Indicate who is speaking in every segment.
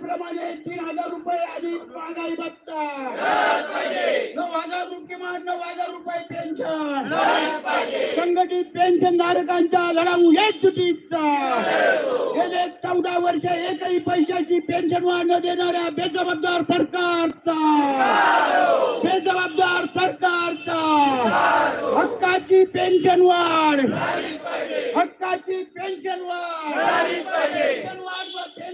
Speaker 1: प्रमाणे तीन हजार रुपये आणि महागाई भत्ता नऊ हजार किमान नऊ हजार रुपये पेन्शन संघटित पेन्शन धारकांचा लढाऊ एकजुटीचा गेले चौदा वर्ष एकही पैशाची पेन्शन वाढ न देणाऱ्या बेजबाबदार सरकारचा. बेजबाबदार सरकारचा. हक्काची पेन्शन वाढ. हक्काची पेन्शन वाढ. पेन्शन वाढ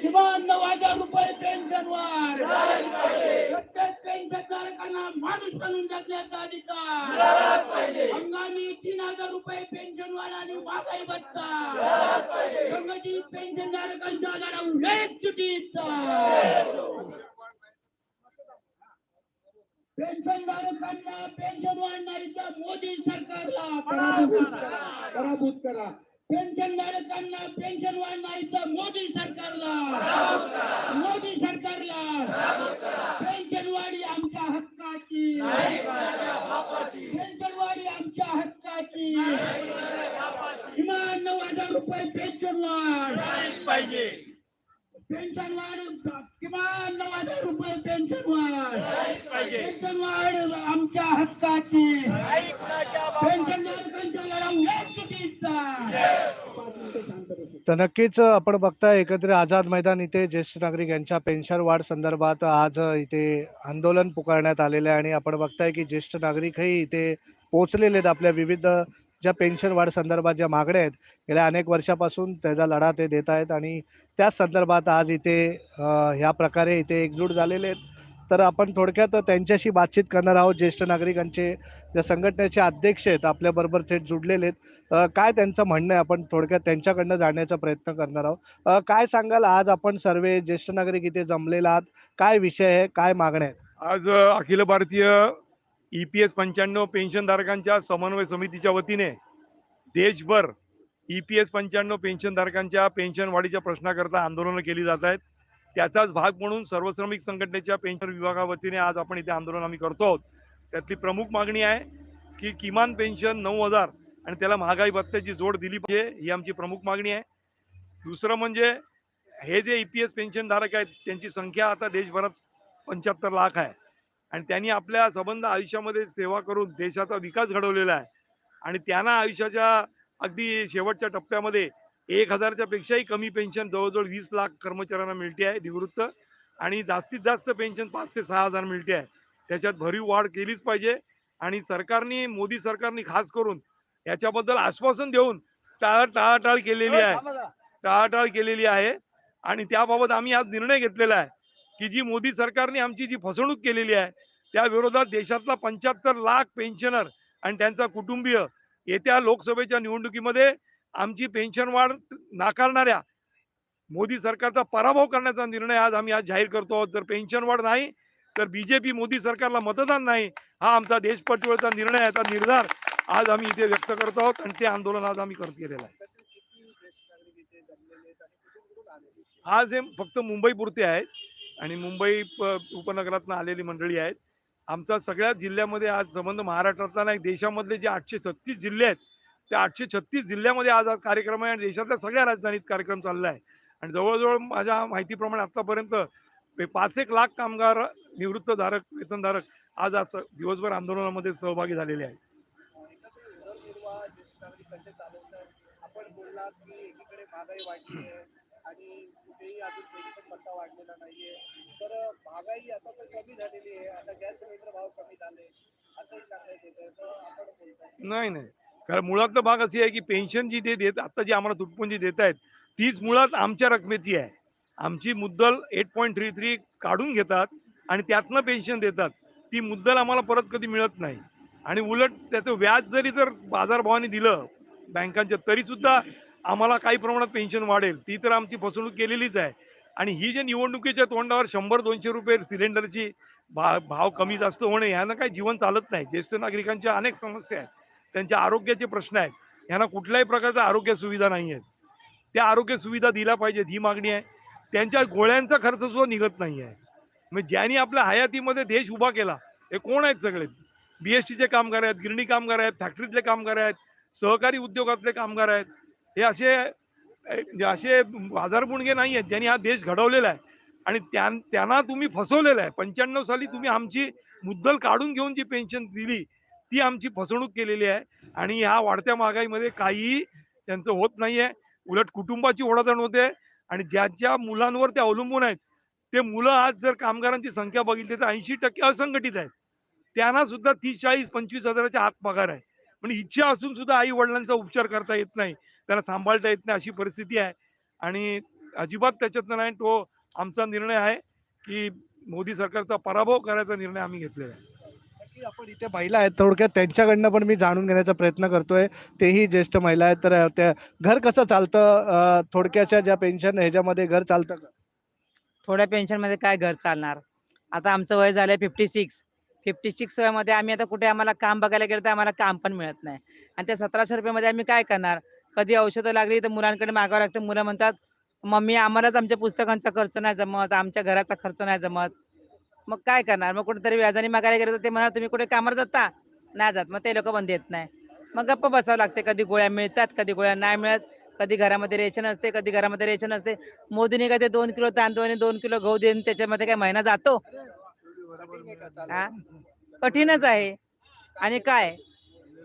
Speaker 1: किमान नऊ हजार रुपये पेन्शन वाढ प्रत्येक पेन्शन धारकांना माणूस बनून जगण्याचा अधिकार. हंगामी तीन हजार रुपये पेन्शन वाढ आणि महागाई भत्ता संघटित पेन्शन धारकांचा पेन्शन धारकांना पेन्शन तर मोदी सरकारला. पराभूत करा. पराभूत करा. पेन्शन धारकांना पेन्शन वाढ इथं मोदी सरकारला. मोदी सरकारला. पेन्शन वाढी आमच्या हक्काची. पेन्शन वाढी आमच्या हक्काची. किमान नऊ हजार रुपये पेन्शन वाढ.
Speaker 2: पाहिजे
Speaker 1: पेन्शन वाढ किमान नऊ हजार रुपये पेन्शन वाढ.
Speaker 2: पाहिजे
Speaker 1: पेन्शन वाढ आमच्या हक्काची. पेन्शन धारकांच्या लढाऊ एकजुटीचा
Speaker 3: तर नक्कीच आपण बघताय एकत्र आझाद मैदान इथे ज्येष्ठ नागरिक यांच्या पेन्शन वाढ संदर्भात आज इथे आंदोलन पुकारण्यात आलेलं आहे आणि आपण बघताय की ज्येष्ठ नागरिकही इथे पोहोचलेले आहेत आपल्या विविध ज्या पेन्शन वाढ संदर्भात ज्या मागण्या आहेत गेल्या अनेक वर्षापासून त्याचा लढा ते देत आहेत आणि त्याच संदर्भात आज इथे ह्या प्रकारे इथे एकजूट झालेले आहेत. तर आपण थोडक्यात त्यांच्याशी बातचीत करणार आहोत. ज्येष्ठ नागरिकांचे ज्या संघटनेचे अध्यक्ष आहेत आपल्याबरोबर थेट जुडलेले आहेत. काय त्यांचं म्हणणं आहे? आपण थोडक्यात त्यांच्याकडनं जाण्याचा प्रयत्न करणार आहोत. काय सांगाल? आज आपण सर्व ज्येष्ठ नागरिक इथे जमलेला आहात. काय विषय आहे? काय मागण्या आहेत?
Speaker 2: आज Akhil Bharatiya E P S पंच्याण्णव पेन्शनधारकांच्या समन्वय समितीच्या वतीने देशभर ई पी एस पंच्याण्णव पेन्शनधारकांच्या पेन्शन वाढीच्या प्रश्नाकरता आंदोलनं केली जात आहेत. त्याचाच भाग म्हणून सर्वश्रमिक संघटनेच्या पेन्शन विभागावतीने आज आपण इथे आंदोलन आम्ही करतो आहोत. त्यातली प्रमुख मागणी आहे की किमान पेन्शन नऊ हजार आणि त्याला महागाई भत्त्याची जोड दिली पाहिजे ही आमची प्रमुख मागणी आहे. दुसरं म्हणजे हे जे ई पी एस पेन्शनधारक आहेत त्यांची संख्या आता देशभरात पंच्याहत्तर लाख आहे. आणि त्यांनी आपल्या संबंध आयुष्यामध्ये सेवा करून देशाचा विकास घडवलेला आहे. आणि त्यांना आयुष्याच्या अगदी शेवटच्या टप्प्यामध्ये एक हजारच्या पेक्षाही कमी पेन्शन जवळजवळ वीस लाख कर्मचाऱ्यांना मिळते आहे निवृत्त. आणि जास्तीत जास्त पेन्शन पाच ते सहा हजार मिळते आहे. त्याच्यात भरीव वाढ केलीच पाहिजे. आणि सरकारने मोदी सरकारने खास करून याच्याबद्दल आश्वासन देऊन टाळ टाळाटाळ केलेली आहे. टाळाटाळ केलेली आहे. आणि त्याबाबत आम्ही आज निर्णय घेतलेला आहे की जी मोदी सरकारने आमची जी फसवणूक केलेली आहे त्या विरोधात देशातला पंच्याहत्तर लाख पेन्शनर आणि त्यांचा कुटुंबीय येत्या लोकसभेच्या निवडणुकीमध्ये आमची पेन्शन वाढ नाकारणाऱ्या मोदी सरकारचा पराभव करण्याचा निर्णय आज आम्ही आज जाहीर करतो आहोत. जर पेन्शन वाढ नाही तर बीजेपी मोदी सरकारला मतदान नाही हा आमचा देशपटवेळचा निर्णय आहे. निर्धार आज आम्ही इथे व्यक्त करतो आहोत आणि ते आंदोलन आज आम्ही करत गेलेलं आहे. आज हे फक्त मुंबई पुरते आहेत आणि मुंबई प- उपनगरातनं आलेली मंडळी आहेत. आमचा सगळ्या जिल्ह्यामध्ये आज संबंध महाराष्ट्रातला नाही देशामधले जे आठशे छत्तीस जिल्हे आहेत त्या आठशे छत्तीस जिल्ह्यामध्ये आज आज कार्यक्रम आहे आणि देशातल्या सगळ्या राजधानीत कार्यक्रम चालला आहे आणि जवळजवळ माझ्या माहितीप्रमाणे आतापर्यंत पाच एक लाख कामगार निवृत्तधारक वेतनधारक आज आज दिवसभर आंदोलनामध्ये सहभागी झालेले आहेत.
Speaker 3: आहे आणि कुठेही अजून पेन्शन वाढलेला नाहीये तर महागाई आता तर कमी झालेली आहे आता गॅस सिलेंडर भाव कमी झाले असंही सांगण्यात येतं आपण बोलतो
Speaker 2: नाही नाही. कारण मुळातला भाग अशी आहे की पेन्शन जी ते देत आता जी आम्हाला तुटपुंजी देत आहेत तीच मुळात आमच्या रकमेची आहे. आमची मुद्दल एट पॉईंट थ्री थ्री काढून घेतात आणि त्यातनं पेन्शन देतात. ती मुद्दल आम्हाला परत कधी मिळत नाही. आणि उलट त्याचं व्याज जरी जर बाजारभावाने दिलं बँकांच्या तरीसुद्धा आम्हाला काही प्रमाणात पेन्शन वाढेल. ती तर आमची फसवणूक केलेलीच आहे. आणि ही जे निवडणुकीच्या तोंडावर शंभर दोनशे रुपये सिलेंडरची भा भाव कमी जास्त होणे ह्यानं काही जीवन चालत नाही. ज्येष्ठ नागरिकांच्या अनेक समस्या आहेत. त्यांच्या आरोग्याचे प्रश्न आहेत. ह्यांना कुठल्याही प्रकारच्या आरोग्य सुविधा नाही आहेत. त्या आरोग्य सुविधा दिल्या पाहिजेत ही मागणी आहे. त्यांच्या गोळ्यांचा खर्च सुद्धा निघत नाही आहे. मग ज्यांनी आपल्या हयातीमध्ये देश उभा केला हे कोण आहेत सगळे? बी एस टीचे कामगार आहेत गिरणी कामगार आहेत फॅक्टरीतले कामगार आहेत सहकारी उद्योगातले कामगार आहेत. हे असे असे बाजारबुणगे नाही आहेत ज्यांनी हा देश घडवलेला आहे. आणि त्यां त्यांना तुम्ही फसवलेलं आहे. पंच्याण्णव साली तुम्ही आमची मुद्दल काढून घेऊन जी पेन्शन दिली ती आमची फसवणूक केलेली आहे. आणि ह्या वाढत्या महागाईमध्ये काहीही त्यांचं होत नाही आहे उलट कुटुंबाची ओढाताण होते. आणि ज्या ज्या मुलांवर ते अवलंबून आहेत ते मुलं आज जर कामगारांची संख्या बघितली तर ऐंशी टक्के असंघटित आहेत. त्यांना सुद्धा तीस चाळीस पंचवीस हजाराच्या आत पगार आहे. पण इच्छा असून सुद्धा आई वडिलांचा उपचार करता येत नाही. त्यांना सांभाळता येत नाही अशी परिस्थिती आहे. आणि अजिबात त्याच्यातनं नाही तो आमचा निर्णय आहे की मोदी सरकारचा पराभव करायचा निर्णय आम्ही घेतलेला आहे.
Speaker 3: आपण इथे महिला आहेत थोडक्यात त्यांच्याकडनं पण मी जाणून घेण्याचा प्रयत्न करतोय. तेही ज्येष्ठ महिला आहेत. तर त्या घर कसं चालतं? थोडक्याच्या ज्या पेन्शन ह्याच्यामध्ये घर चालतं का?
Speaker 4: थोड्या पेन्शनमध्ये काय घर चालणार? आता आमचं वय झालंय फिफ्टी सिक्स फिफ्टी सिक्स वयामध्ये आम्ही आता कुठे आम्हाला काम बघायला गेलं तर आम्हाला काम पण मिळत नाही. आणि त्या सतराशे रुपयामध्ये आम्ही काय करणार? कधी औषधं लागली तर मुलांकडे मागावं लागतं. मुलं म्हणतात मम्मी आम्हालाच आमच्या पुस्तकांचा खर्च नाही जमत. आमच्या घराचा खर्च नाही जमत. मग काय करणार? मग कुठेतरी व्याजाने मागायला गेलं तर ते म्हणा तुम्ही कुठे कामावर जाता? नाही जात. मग ते लोक पण देत नाही. मग गप्प बसावं लागते. कधी गोळ्या मिळतात कधी गोळ्या नाही मिळत कधी घरामध्ये रेशन असते कधी घरामध्ये रेशन असते. मोदीने काय ते दोन किलो तांदूळ आणि दोन किलो गहू देऊन त्याच्यामध्ये काय महिना जातो? हा? कठीणच आहे. आणि काय?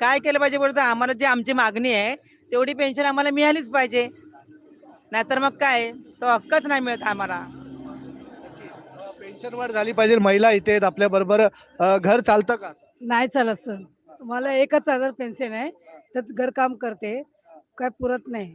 Speaker 4: काय केलं पाहिजे बोलतो? आम्हाला जी आमची मागणी आहे तेवढी पेन्शन आम्हाला मिळालीच पाहिजे. नाहीतर मग काय? तो हक्कच नाही मिळत आम्हाला.
Speaker 3: पेन्शन वाढ झाली पाहिजे. महिला इथे आहेत आपल्या बरोबर. घर चालतं का?
Speaker 5: नाही चालत सर. मला एकच हजार पेन्शन आहे. त्यात घरकाम करते. काय पुरत नाही.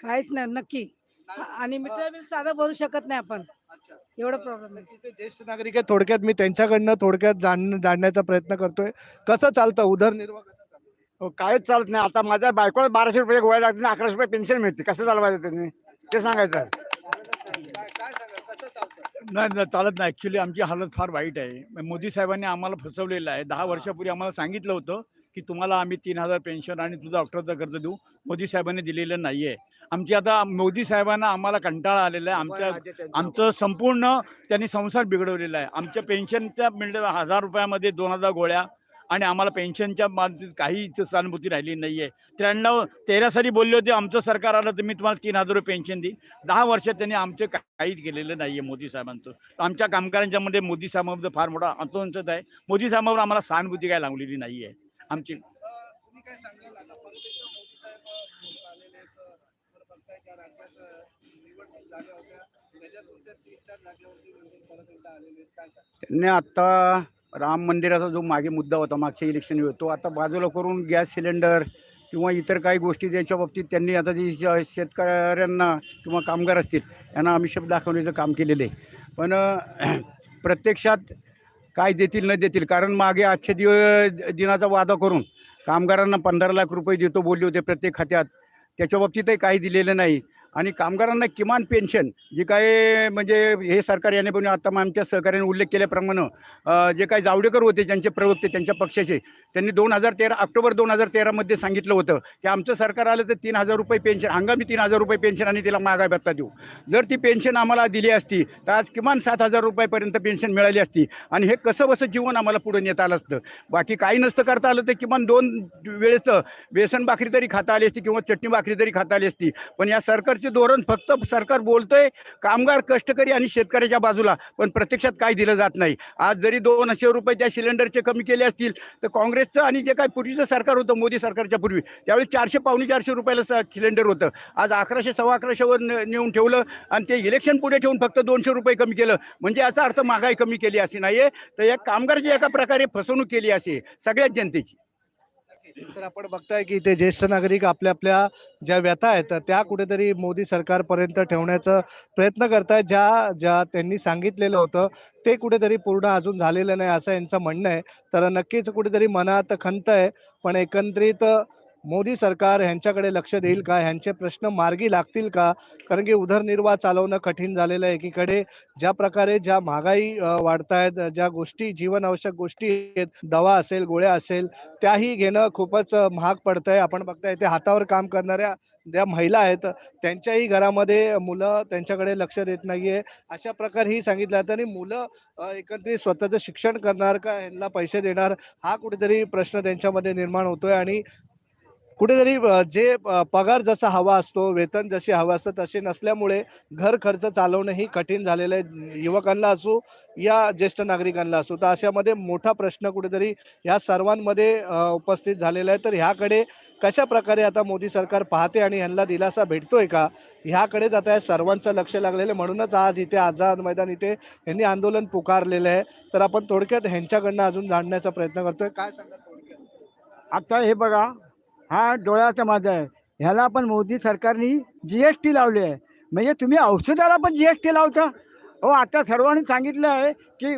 Speaker 5: काहीच नाही नक्की. आणि मीटर बिल साधं भरू शकत नाही आपण.
Speaker 3: अच्छा.
Speaker 5: एवढा प्रॉब्लेम आहे
Speaker 3: ज्येष्ठ नागरिक आहेत थोडक्यात मी त्यांच्याकडनं थोडक्यात जाण जाणण्याचा प्रयत्न करतोय. कसं चालतं? उदरनिर्वाह कसं चालतं?
Speaker 6: हो, काहीच चालत नाही. आता माझ्या बायकोला बाराशे रुपये गोळ्या लागते आणि अकराशे रुपये पेन्शन मिळते कसं चालवायचं त्यांनी? ते सांगायचं.
Speaker 3: काय काय
Speaker 7: नाही नाही चालत नाही. ॲक्च्युली आमची हालत फार वाईट आहे. मोदी साहेबांनी आम्हाला फसवलेलं आहे. दहा वर्षापूर्वी आम्हाला सांगितलं होतं की तुम्हाला आम्ही तीन हजार पेन्शन आणि तुझा डॉक्टरचा खर्च देऊ. मोदी साहेबांनी दिलेलं नाही आहे आमची आता मोदी साहेबांना आम्हाला कंटाळा आलेला आहे. आमच्या आमचं संपूर्ण त्यांनी संसार बिघडवलेला आहे. आमच्या पेन्शनच्या मिळण्या हजार रुपयामध्ये दोन हजार गोळ्या आणि आम्हाला पेन्शनच्या बाबतीत काही इथं सहानुभूती राहिली नाही आहे त्र्याण्णव तेरा साली बोलले होते आमचं सरकार आलं तर मी तुम्हाला तीन हजार रुपये पेन्शन देईन. दहा वर्षात त्यांनी आमचं का- काहीच केलेलं नाही आहे मोदी साहेबांचं. आमच्या कामगारांच्यामध्ये मोदी साहेबांमध्ये फार मोठा असंत आहे. मोदी साहेबांवर आम्हाला सहानुभूती काय लागलेली नाही आहे आमची
Speaker 3: अं, तुम्ही काय सांगाल आता? परत एकदा मोदी साहेब अं, निवडून आलेले आहेत अं, आपण बघताय ज्या राज्यात अं, निवडणूक झाल्या होत्या त्याच्यातून ते तीन चार जागेवरती निवडून परत एकदा आलेले आहेत? काय सांगाल?
Speaker 6: त्यांनी आता राम मंदिराचा जो मागे मुद्दा होता मागच्या इलेक्शन तो आता बाजूला करून गॅस सिलेंडर किंवा इतर काही गोष्टी त्याच्या बाबतीत त्यांनी आता जी श- शेतकऱ्यांना किंवा कामगार असतील यांना अमिषेप दाखवण्याचं काम केलेलं आहे. पण प्रत्यक्षात काय देतील न देतील कारण मागे आजच्या दिव दिनाचा वादा करून कामगारांना पंधरा लाख रुपये देतो बोलले होते प्रत्येक खात्यात. त्याच्या बाबतीतही काही दिलेलं नाही. आणि कामगारांना किमान पेन्शन जे काय म्हणजे हे सरकार याने पण आता मग आमच्या सहकार्याने उल्लेख केल्याप्रमाणे जे काही जावडेकर होते ज्यांचे प्रवक्ते त्यांच्या पक्षाचे त्यांनी दोन हजार तेरा ऑक्टोबर दोन हजार तेरामध्ये सांगितलं होतं की आमचं सरकार आलं तर तीन हजार रुपये पेन्शन हंगामी तीन हजार रुपये पेन्शन आणि तिला महागाई भत्ता देऊ. जर ती पेन्शन आम्हाला दिली असती तर आज किमान सात हजार रुपयापर्यंत पेन्शन मिळाली असती आणि हे कसं बसं जीवन आम्हाला पुढे नेता आलं असतं. बाकी काही नसतं करता आलं तर किमान दोन वेळेचं बेसन भाकरी तरी खाता आली असती किंवा चटणी भाकरी तरी खाता आली असती. पण या सरकारची धोरण फक्त सरकार बोलतंय कामगार कष्टकरी आणि शेतकऱ्याच्या बाजूला पण प्रत्यक्षात काय दिलं जात नाही. आज जरी दोनशे रुपये त्या सिलेंडरचे कमी केले असतील तर काँग्रेसचं आणि जे काय पूर्वीचं सरकार होतं मोदी सरकारच्या पूर्वी त्यावेळी चारशे पावणे चारशे रुपयाला सिलेंडर होतं. आज अकराशे सव्वा अकराशेवर नेऊन ठेवलं आणि ते इलेक्शन पुढे ठेवून फक्त दोनशे रुपये कमी केलं. म्हणजे याचा अर्थ महागाई कमी केली अशी नाही तर या कामगारची एका प्रकारे फसवणूक केली असे सगळ्याच जनतेची.
Speaker 3: तर आपण बघताय की इथे ज्येष्ठ नागरिक आपल्या आपल्या ज्या व्यथा आहेत त्या कुठेतरी मोदी सरकारपर्यंत ठेवण्याचा प्रयत्न करतायत. ज्या ज्या त्यांनी सांगितलेलं होतं ते कुठेतरी पूर्ण अजून झालेलं नाही असं यांचं म्हणणं आहे. तर नक्कीच कुठेतरी मनात खंत आहे. पण एकंदरीत मोदी सरकार ह्यांच्याकडे लक्ष देईल का? ह्यांचे प्रश्न मार्गी लागतील का? कारण की उदरनिर्वाह चालवणं कठीण झालेलं आहे. एकीकडे ज्या प्रकारे ज्या महागाई वाढत आहेत ज्या गोष्टी जीवनावश्यक गोष्टी आहेत दवा असेल गोळ्या असेल त्याही घेणं खूपच महाग पडत आहे आपण बघताय ते हातावर काम करणाऱ्या ज्या महिला आहेत त्यांच्याही घरामध्ये मुलं त्यांच्याकडे लक्ष देत नाहीये. अशा प्रकारे ही सांगितलं जातं आणि मुलं एकत्रित स्वतःचं शिक्षण करणार का? ह्यांना पैसे देणार? हा कुठेतरी प्रश्न त्यांच्यामध्ये निर्माण होतोय. आणि कुठेतरी जे पगार जसा हवा असतो वेतन जशी हवं असतं तसे नसल्यामुळे घर खर्च चालवणंही कठीण झालेलं आहे. युवकांना असो या ज्येष्ठ नागरिकांना असो. तर अशामध्ये मोठा प्रश्न कुठेतरी या सर्वांमध्ये उपस्थित झालेला आहे. तर ह्याकडे कशा प्रकारे आता मोदी सरकार पाहते आणि ह्यांना दिलासा भेटतोय का? ह्याकडेच आता या सर्वांचं लक्ष लागलेलं आहे. म्हणूनच आज इथे आझाद मैदान इथे यांनी आंदोलन पुकारलेलं आहे. तर आपण थोडक्यात ह्यांच्याकडनं अजून जाणण्याचा प्रयत्न करतोय. काय सांगा थोडक्यात?
Speaker 8: आता हे बघा हा डोळ्याचा माझा आहे. ह्याला पण मोदी सरकारने जी एस टी लावली आहे. म्हणजे तुम्ही औषधाला पण जी एस टी लावता? हो आता सर्वांनी सांगितलं आहे की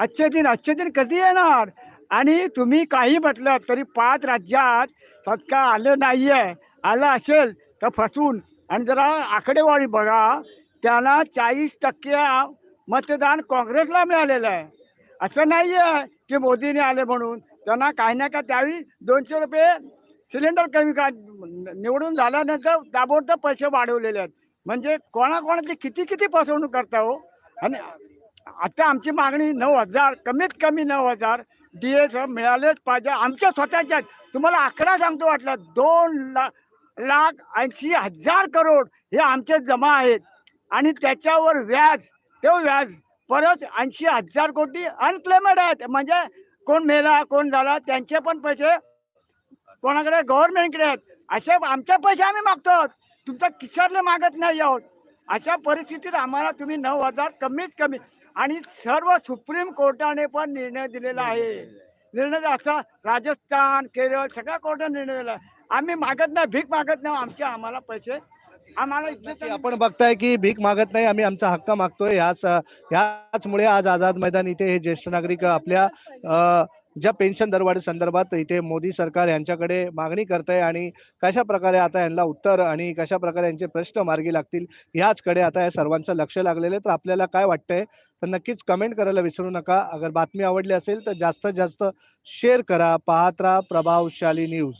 Speaker 8: अच्छे दिन अच्छे दिन कधी येणार? आणि तुम्ही काही म्हटलं तरी पाच राज्यात तत्काळ आलं नाही आहे आलं असेल तर फसून. आणि जरा आकडेवारी बघा. त्याला चाळीस टक्के मतदान काँग्रेसला मिळालेलं आहे. असं नाही आहे की मोदीने आले म्हणून. त्यांना काही ना काय त्यावेळी दोनशे रुपये सिलेंडर कमी का निवडून झाल्यानंतर ताबडतोब पैसे वाढवलेले आहेत. म्हणजे कोणाकोणाची किती किती फसवणूक करता हो? आणि आता आमची मागणी नऊ हजार कमीत कमी नऊ हजार डी एस मिळालेच पाहिजे. आमच्या स्वतःच्या तुम्हाला आकडा सांगतो वाटलं दोन ला लाख ऐंशी हजार करोड हे आमचे जमा आहेत. आणि त्याच्यावर व्याज ते व्याज परत ऐंशी हजार कोटी अनक्लेमेड आहेत. म्हणजे कोण मेला कोण झाला त्यांचे पण पैसे कोणाकडे? गव्हर्नमेंटकडे आहेत. असे आमचे पैसे आम्ही मागतो तुमच्या खिशातले मागत नाही आहोत. अशा परिस्थितीत आम्हाला तुम्ही नऊ हजार कमीत कमी. आणि सर्व सुप्रीम कोर्टाने पण निर्णय दिलेला आहे. निर्णय असा राजस्थान केरळ सगळ्या कोर्टाने निर्णय दिला. आम्ही मागत नाही भीक मागत नाही. आमचे आम्हाला पैसे आम्हाला
Speaker 3: आपण बघताय की भीक मागत नाही आम्ही आमचा हक्क मागतोय. ह्याच ह्याचमुळे आज आझाद मैदान इथे हे ज्येष्ठ नागरिक आपल्या ज्या पेन्शन दरवाढी संदर्भात इथे मोदी सरकार यांच्याकडे मागणी करत आहे आणि कशा प्रकारे आता यांना उत्तर आणि कशा प्रकारे यांचे प्रश्न मार्गी लागतील ह्याचकडे आता या सर्वांचं लक्ष लागलेलं आहे. तर आपल्याला काय वाटतंय? तर नक्कीच कमेंट करायला विसरू नका. अगर बातमी आवडली असेल तर जास्तीत जास्त शेअर करा. पाहत राहा प्रभावशाली न्यूज